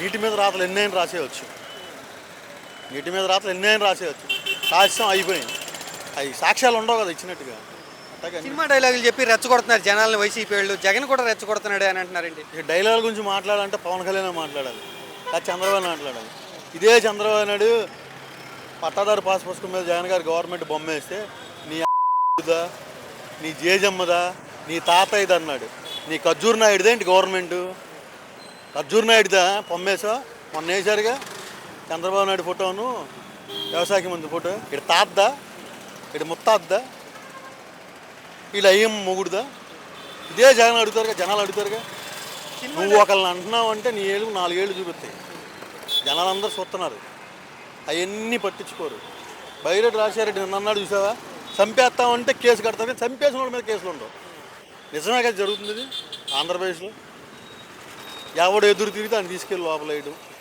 నీటి మీద రాతలు ఎన్నైనా రాసేయచ్చు. నీటి మీద రాతలు ఎన్నైనా రాసేయచ్చు. రాష్ట్రం అయిపోయింది. అవి సాక్ష్యాలు ఉండవు కదా ఇచ్చినట్టుగా. సినిమా డైలాగులు చెప్పి రెచ్చగొడుతున్నారు జనాలను వైసీపీ వాళ్ళు. జగన్ కూడా రెచ్చగొడుతున్నాడు అని అంటున్నారండి ఇక డైలాగ్ గురించి మాట్లాడాలంటే పవన్ కళ్యాణ్ మాట్లాడాలి? అది చంద్రబాబు మాట్లాడాలి? ఇదే చంద్రబాబు నాయుడు పట్టాదారు పాస్ పుస్తకం మీద జగన్ గారు గవర్నమెంట్ బొమ్మ వేస్తే నీ దా నీ జేజమ్మదా నీ తాతయ్యది అన్నాడు. నీ ఖర్జూర్ నాయుడుదే ఏంటి గవర్నమెంట్? ఖర్జూర్ నాయుడుదా? బొమ్మేసా మొన్న వేసారుగా చంద్రబాబు నాయుడు ఫోటోను. వ్యవసాయ మంత్రి ఫోటో. ఇక్కడ తాతదా ఇక్కడ ముత్తాద్దా వీళ్ళు అయ్యం మొగుడుదా? ఇదే జగన్ అడుగుతారుగా జనాలు అడుగుతారుగా. నువ్వు ఒకళ్ళని అంటున్నావు అంటే నీ ఏళ్ళు నాలుగేళ్ళు చూపిస్తాయి. జనాలందరూ చూస్తున్నారు. అవన్నీ పట్టించుకోరు. బైరెడ్డి రాజశేఖరెడ్డి నిన్న అన్నాడు చూసావా? చంపేస్తామంటే కేసు కడతారు కానీ చంపేసిన వాళ్ళ మీద కేసులు ఉండవు. నిజమే కదా జరుగుతుంది ఆంధ్రప్రదేశ్లో. ఎవడు ఎదురు తిరిగితే అని తీసుకెళ్ళి లోపలేయడం